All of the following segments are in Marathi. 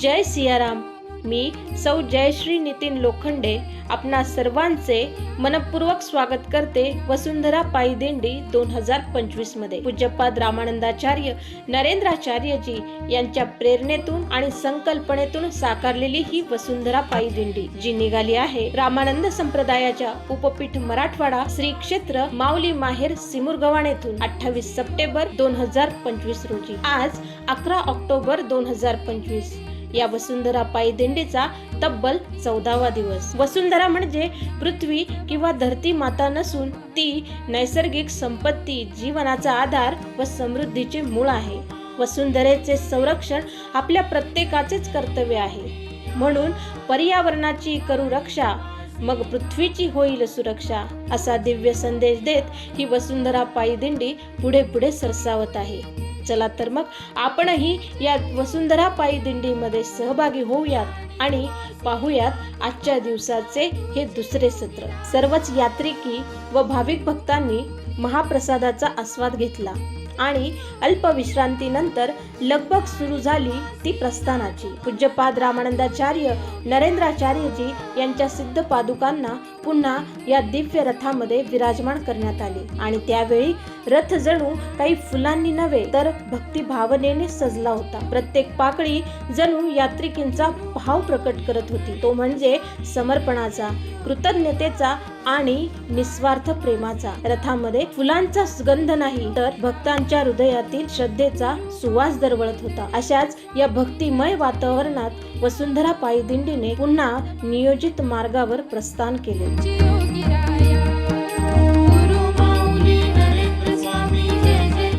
जय सियाराम. मी सौ जयश्री नितीन लोखंडे आपणा सर्वांचे मनपूर्वक स्वागत करते वसुंधरा पायी दिंडी दोन हजार पंचवीसमध्ये. पूज्यपाद रामानंदाचार्य नरेंद्राचार्यजी यांच्या प्रेरणेतून आणि संकल्पनेतून साकारलेली ही वसुंधरा पायी दिंडी जी निघाली आहे रामानंद संप्रदायाच्या उपपीठ मराठवाडा श्री क्षेत्र माऊली माहेर सिमुरगव्हाण येथून अठ्ठावीस सप्टेंबर दोन हजार पंचवीस रोजी. आज अकरा ऑक्टोबर दोन हजार पंचवीस. या वसुंधरा पायी दिंडीचा तब्बल चौदावा दिवस. वसुंधरा म्हणजे पृथ्वी किंवा धरती माता नसून ती नैसर्गिक संपत्ती जीवनाचा आधार व समृद्धीचे मूळ आहे. वसुंधरेचे संरक्षण आपल्या प्रत्येकाचेच कर्तव्य आहे. म्हणून पर्यावरणाची करू रक्षा मग पृथ्वीची होईल सुरक्षा असा दिव्य संदेश देत ही वसुंधरा पायी दिंडी पुढे पुढे सरसावत आहे. चला तर मग आपणही या वसुंधरा पायी दिंडीमध्ये सहभागी होऊयात आणि पाहूयात आजच्या दिवसाचे हे दुसरे सत्र. सर्वच यात्रिकी व भाविक भक्तांनी महाप्रसादाचा आस्वाद घेतला. आणि अल्पविश्रांतीनंतर लगबग सुरू झाली ती प्रस्थानाची. पूज्यपाद रामानंदाचार्य नरेंद्राचार्यजी यांच्या सिद्ध पादुकांना पुन्हा या दिव्य रथामध्ये विराजमान करण्यात आले. आणि त्यावेळी रथ जणू काही फुलांनी नव्हे तर भक्तिभावनेने सजला होता. प्रत्येक पाकळी जणू यात्रिकींचा भाव प्रकट करत होती. तो म्हणजे समर्पणाचा कृतज्ञतेचा आणि निस्वार्थ प्रेमाचा. रथामध्ये फुलांचा सुगंध नाही तर भक्तांना सर्वांच्या हृदयातील श्रद्धेचा सुवास दरवळत होता. अशाच या भक्तिमय वातावरणात वसुंधरा पायी दिंडीने पुन्हा नियोजित मार्गावर प्रस्थान केले.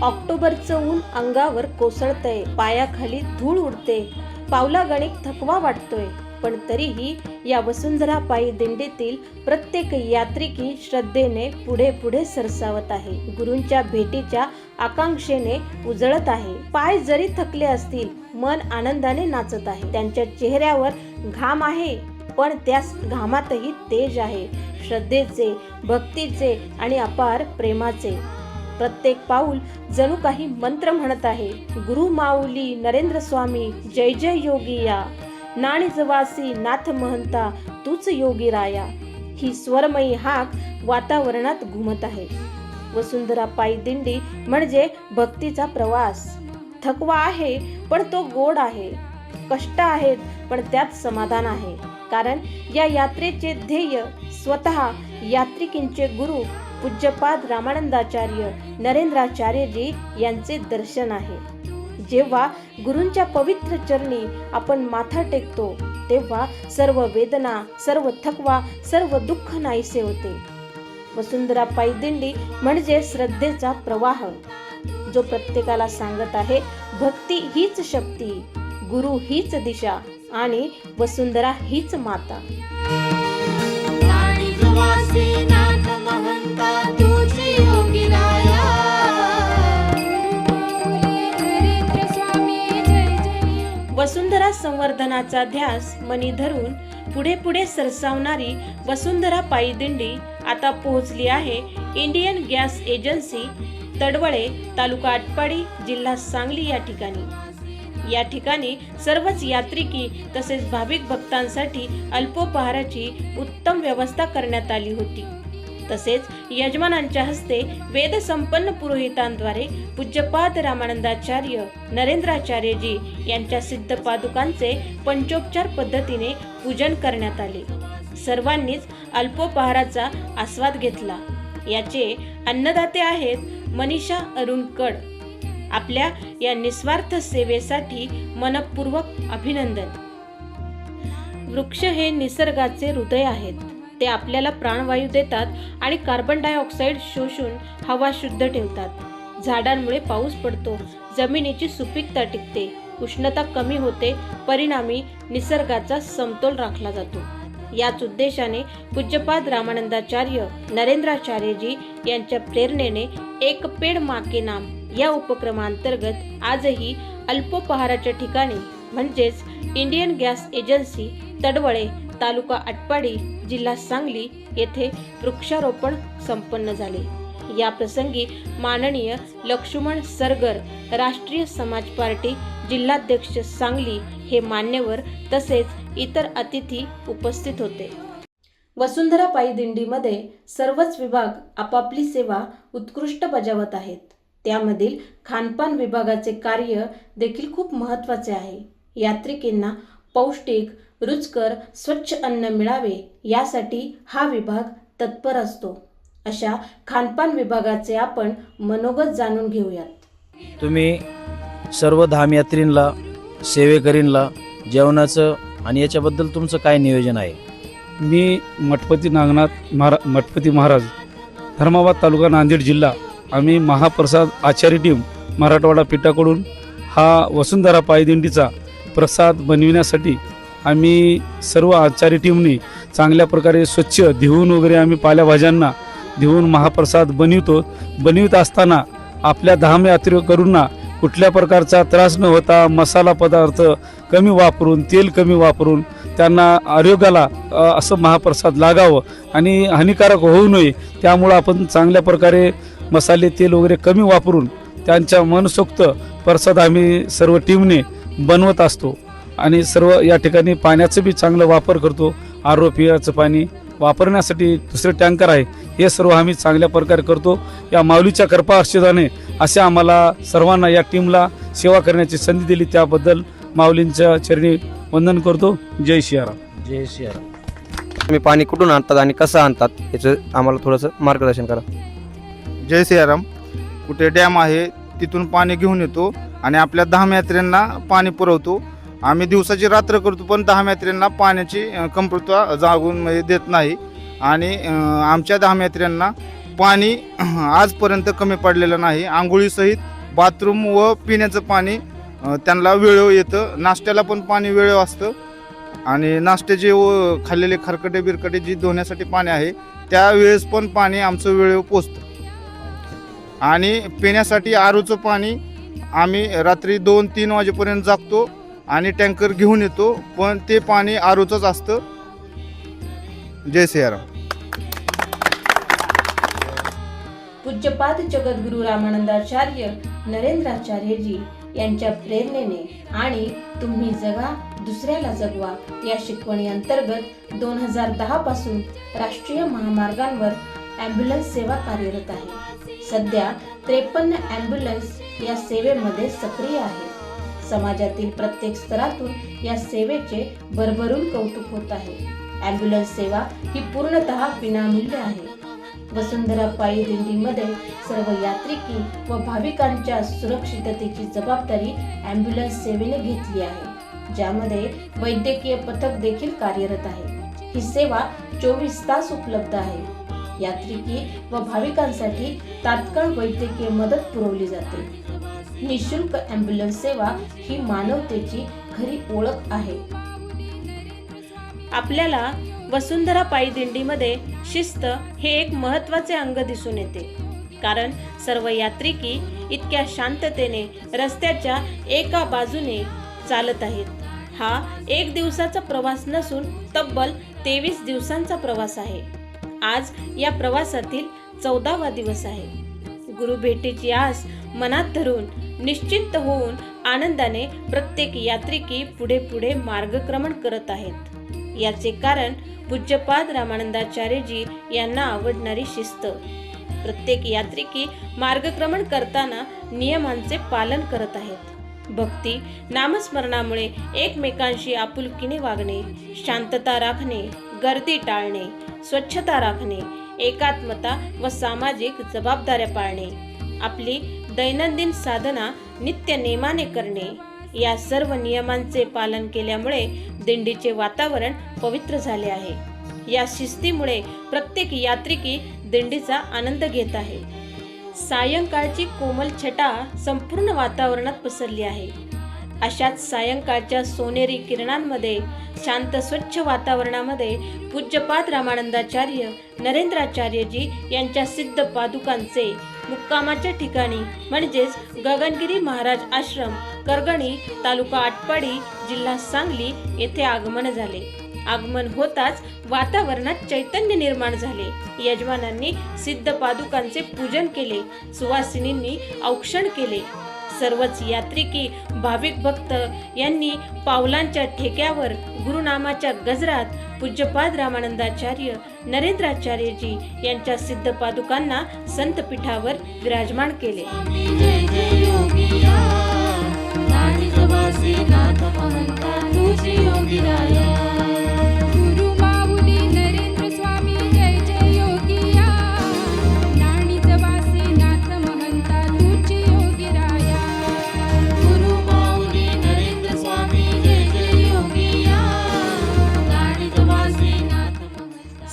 ऑक्टोबरचं ऊन अंगावर कोसळतंय पायाखाली धूळ उडते. पावला गणिक थकवा वाटतोय. पण तरीही या वसुंधरा पायी दिंडीतील प्रत्येक यात्रिकी श्रद्धेने पुढे पुढे सरसावत आहे. गुरूंच्या भेटीच्या आकांक्षेने उजळत आहे. पाय जरी थकले असतील मन आनंदाने नाचत आहे. त्यांच्या चेहऱ्यावर घाम आहे पण त्या घामातही तेज आहे. श्रद्धेचे भक्तीचे आणि अपार प्रेमाचे. प्रत्येक पाऊल जणू काही मंत्र म्हणत आहे. गुरु माऊली नरेंद्र स्वामी जय जय योगी या नाणीजवासी नाथ महंता तूच योगी राया. ही स्वरमयी हाक वातावरणात घुमत आहे. वसुंधरा पायी दिंडी म्हणजे भक्तीचा प्रवास. थकवा आहे पण तो गोड आहे. कष्ट आहेत पण त्यात समाधान आहे. कारण या यात्रेचे ध्येय स्वतः यात्रिकींचे गुरु पूज्यपाद रामानंदाचार्य नरेंद्राचार्यजी यांचे दर्शन आहे. जेव्हा गुरूंच्या पवित्र चरणी आपण माथा टेकतो तेव्हा सर्व वेदना सर्व थकवा सर्व दुःख नाहीसे होते. वसुंधरा पायदिंडी म्हणजे श्रद्धेचा प्रवाह. जो प्रत्येकाला सांगत आहे भक्ती हीच शक्ती गुरु हीच दिशा आणि वसुंधरा हीच माता. वसुंधरा संवर्धनाचा ध्यास मनी धरून पुढे पुढे सरसावणारी वसुंधरा पायी दिंडी आता पोहोचली आहे. Indian gas agency Tadwale taluka Atpadi जिल्हा सांगली या ठिकाणी. या ठिकाणी सर्वच यात्रिकी तसेच भाविक भक्तांसाठी अल्पोपहाराची उत्तम व्यवस्था करण्यात आली होती. तसेच यजमानांच्या हस्ते वेद संपन्न पुरोहितांद्वारे पूज्यपाद रामानंदाचार्य नरेंद्राचार्यजी यांच्या सिद्ध पादुकांचे पंचोपचार पद्धतीने पूजन करण्यात आले. सर्वांनीच अल्पोपहाराचा आस्वाद घेतला. याचे अन्नदाते आहेत मनीषा अरुण कड. आपल्या या निस्वार्थ सेवेसाठी मनपूर्वक अभिनंदन. वृक्ष हे निसर्गाचे हृदय आहेत. ते आपल्याला प्राणवायू देतात आणि कार्बन डायऑक्साईड शोषून हवा शुद्ध ठेवतात. झाडांमुळे पाऊस पडतो जमिनीची सुपीकता टिकते उष्णता कमी होते परिणामी निसर्गाचा समतोल राखला जातो. याच उद्देशाने पूज्यपाद रामानंदाचार्य नरेंद्राचार्यजी यांच्या प्रेरणेने एक पेड माके नाम या उपक्रमांतर्गत आजही अल्पोपहाराच्या ठिकाणी म्हणजेच Indian gas agency Tadwale taluka Atpadi जिल्हा सांगली येथे वृक्षारोपण संपन्न झाले. या प्रसंगी माननीय लक्ष्मण सरगर राष्ट्रीय समाज पार्टी जिल्हाध्यक्ष सांगली हे मान्यवर तसेच इतर अतिथी उपस्थित होते. वसुंधरापायी दिंडीमध्ये सर्वच विभाग आपापली सेवा उत्कृष्ट बजावत आहेत. त्यामधील खानपान विभागाचे कार्य देखील खूप महत्त्वाचे आहे. यात्रिकेंना पौष्टिक रुचकर स्वच्छ अन्न मिळावे यासाठी हा विभाग तत्पर असतो. अशा खानपान विभागाचे आपण मनोगत जाणून घेऊयात. तुम्ही सर्व धामयात्रींना सेवेकरींना जेवणाचं आणि याच्याबद्दल तुमचं काय नियोजन आहे? मी मठपती नागनाथ महारा मठपती महाराज धर्माबाद तालुका नांदेड जिल्हा आम्ही महाप्रसाद आचार्य टीम मराठवाडा पीठाकडून हा वसुंधरा पायदिंडीचा प्रसाद बनविण्यासाठी आम्ही सर्व आचार्य टीमने चांगल्या प्रकारे स्वच्छ धुवून वगैरे आम्ही पाल्याभाज्यांना धुवून महाप्रसाद बनवितो. बनवित असताना आपल्या धाम यात्रेकरूंना कुठल्या प्रकारचा त्रास न होता मसाला पदार्थ कमी वापरून तेल कमी वापरून त्यांना आरोग्याला असं महाप्रसाद लागावं आणि हानिकारक होऊ नये त्यामुळं आपण चांगल्या प्रकारे मसाले तेल वगैरे कमी वापरून त्यांच्या मनसोक्त प्रसाद आम्ही सर्व टीमने बनवत असतो. आणि सर्व या ठिकाणी पाण्याचं बी चांगलं वापर करतो. आरो पियाचं पाणी वापरण्यासाठी दुसरे टँकर आहे. हे सर्व आम्ही चांगल्या प्रकारे करतो. या माऊलीच्या कृपा आशीर्वादाने असे आम्हाला सर्वांना या टीमला सेवा करण्याची संधी दिली. त्याबद्दल माऊलींच्या चरणी वंदन करतो. जय सियाराम. जय सियाराम. तुम्ही पाणी कुठून आणतात आणि कसं आणतात याचं आम्हाला थोडंसं मार्गदर्शन करा. जय सियाराम. कुठे डॅम आहे तिथून पाणी घेऊन येतो. आणि आपल्या धाम यात्रेंना पाणी पुरवतो. आम्ही दिवसाची रात्र करतो पण धाम यात्रेंना पाण्याची कमतरता जागून म्हणजे देत नाही. आणि आमच्या धाम यात्रेंना पाणी आजपर्यंत कमी पडलेलं नाही. आंघोळीसहित बाथरूम व पिण्याचं पाणी त्यांना वेळेवर येतं. नाश्त्याला पण पाणी वेळेवर असतं. आणि नाश्त्याचे व खाल्लेले खरकटे बिरकटे जी धुण्यासाठी पाणी आहे त्यावेळेस पण पाणी आमचं वेळेवर पोचतं. आणि पिण्यासाठी आरूचं पाणी आम्ही रात्री दोन तीन वाजेपर्यंत जागतो आणि टँकर घेऊन येतो पण ते पाणी आरोचंच असतं. जय सियाराम. पूज्यपाद जगद्गुरु रामानंदाचार्य नरेंद्राचार्यजी यांच्या प्रेरणेने आणि तुम्ही जगा दुसऱ्याला जगवा या शिकवणी अंतर्गत दोन हजार दहा पासून राष्ट्रीय महामार्गांवर ॲम्ब्युलन्स सेवा कार्यरत आहे. सध्या त्रेपन्न ॲम्ब्युलन्स या सेवेमध्ये सक्रिय आहेत समाजातील प्रत्येक स्तरातून या सेवेचे भरभरून कौतुक होत आहे. ॲम्ब्युलन्स सेवा ही पूर्णतः विनामूल्य आहे. वसुंधरा पायी दिंडीमध्ये सर्व यात्रिकी व भाविकांच्या सुरक्षिततेची जबाबदारी ॲम्ब्युलन्स सेवेने घेतली आहे ज्यामध्ये वैद्यकीय पथक देखील कार्यरत आहे. ही सेवा चोवीस तास उपलब्ध आहे. यात्रिकी व भाविकांसाठी तात्काळ वैद्यकीय मदत पुरवली जाते. निशुल्क ॲम्ब्युलन्स सेवा ही मानवतेची खरी ओळख आहे. आपल्याला वसुंधरा पायी दिंडीमध्ये शिस्त हे एक महत्त्वाचे अंग दिसून येते. कारण सर्व यात्रिकी इतक्या शांततेने रस्त्याच्या एका बाजूने चालत आहेत. हा एक दिवसाचा प्रवास नसून तब्बल तेवीस दिवसांचा प्रवास आहे. आज या प्रवासातील चौदावा दिवस आहे. गुरु भेटीची आस मनात धरून निश्चिंत होऊन आनंदाने प्रत्येक यात्रिकी पुढे पुढे मार्गक्रमण करत आहेत. याचे कारण पूज्यपाद रामानंदाचार्यजी यांना आवडणारी शिस्त. प्रत्येक यात्रिकी मार्गक्रमण करताना नियमांचे पालन करत आहेत. भक्ती नामस्मरणामुळे एकमेकांशी आपुलकीने वागणे शांतता राखणे गर्दी टाळणे स्वच्छता राखणे एकात्मता व सामाजिक जबाबदाऱ्या पाळणे आपली दैनंदिन साधना नित्य नेमाने करणे या सर्व नियमांचे पालन केल्यामुळे दिंडीचे वातावरण पवित्र झाले आहे. या शिस्तीमुळे प्रत्येक यात्रिकी दिंडीचा आनंद घेत आहे. सायंकाळची कोमल छटा संपूर्ण वातावरणात पसरली आहे. अशाच सायंकाळच्या सोनेरी किरणांमध्ये शांत स्वच्छ वातावरणामध्ये पूज्यपाद रामानंदाचार्य नरेंद्राचार्यजी यांच्या सिद्ध पादुकांचे मुक्कामाच्या ठिकाणी म्हणजेच गगनगिरी महाराज आश्रम करगणी तालुका आटपाडी जिल्हा सांगली येथे आगमन झाले. आगमन होताच वातावरणात चैतन्य निर्माण झाले. यजमानांनी सिद्ध पादुकांचे पूजन केले सुवासिनींनी औक्षण केले. सर्वच यात्रिकी भाविक भक्त यांनी पावलांच्या ठेक्यावर गुरुनामाच्या गजरात पूज्यपाद रामानंदाचार्य नरेंद्राचार्यजी यांच्या सिद्ध पादुकांना संतपीठावर विराजमान केले. योगिया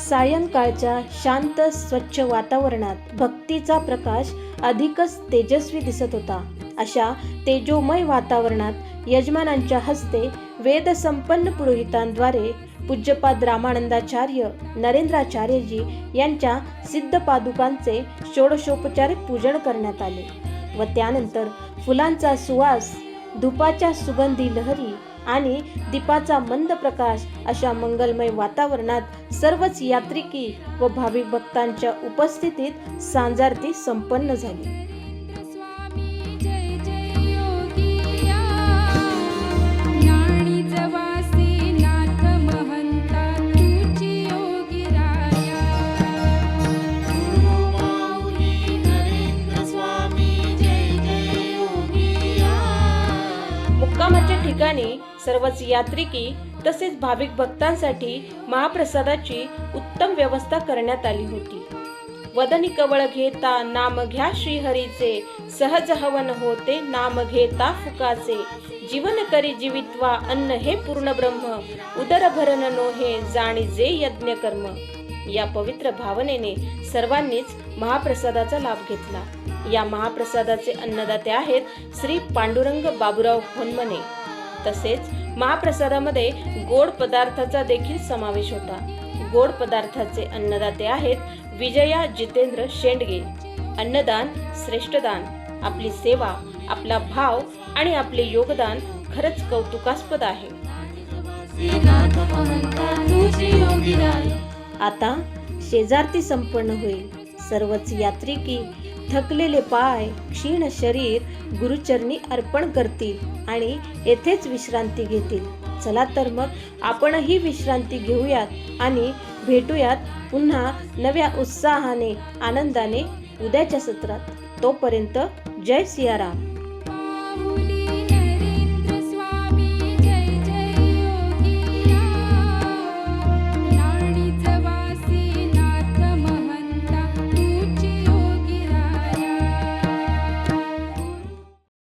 सायंकाळच्या शांत स्वच्छ वातावरणात भक्तीचा प्रकाश अधिकच तेजस्वी दिसत होता. अशा तेजोमय वातावरणात यजमानांच्या हस्ते वेद संपन्न पुरोहितांद्वारे पूज्यपाद रामानंदाचार्य नरेंद्राचार्यजी यांच्या सिद्ध पादुकांचे षोडशोपचारिक पूजन करण्यात आले व त्यानंतर फुलांचा सुवास धुपाच्या सुगंधी लहरी आणि दीपाचा मंद प्रकाश अशा मंगलमय वातावरणात सर्वच यात्रिकी व भाविक भक्तांच्या उपस्थितीत सांजारती संपन्न झाली. यात्रिकी तसेच भाविक भक्तांसाठी महाप्रसादाची उत्तम व्यवस्था करण्यात आली होती. वदनी कवळ घेता नाम घ्या श्रीहरीचे सहज हवन होते नाम घेता फुकाचे. जीवन करी जीवित्वा अन्न हे पूर्ण ब्रह्म उदर भरण नो हे जाणीजे यज्ञ कर्म. या पवित्र भावनेने सर्वांनीच महाप्रसादाचा लाभ घेतला. या महाप्रसादाचे अन्नदाते आहेत श्री पांडुरंग बाबुराव होनमने. तसेच महाप्रसादामध्ये गोड पदार्थाचा देखील समावेश होता. गोड पदार्थाचे अन्नदाते आहेत विजया जितेंद्र शेंडगे. अन्नदान श्रेष्ठदान आपली सेवा आपला भाव आणि आपले योगदान खरंच कौतुकास्पद आहे. आता शेजारती संपन्न होईल. सर्वच यात्रिकी थकलेले पाय क्षीण शरीर गुरुचरणी अर्पण करतील आणि येथेच विश्रांती घेतील. चला तर मग आपणही विश्रांती घेऊयात आणि भेटूयात पुन्हा नव्या उत्साहाने आनंदाने उद्याच्या सत्रात. तोपर्यंत जय सियाराम.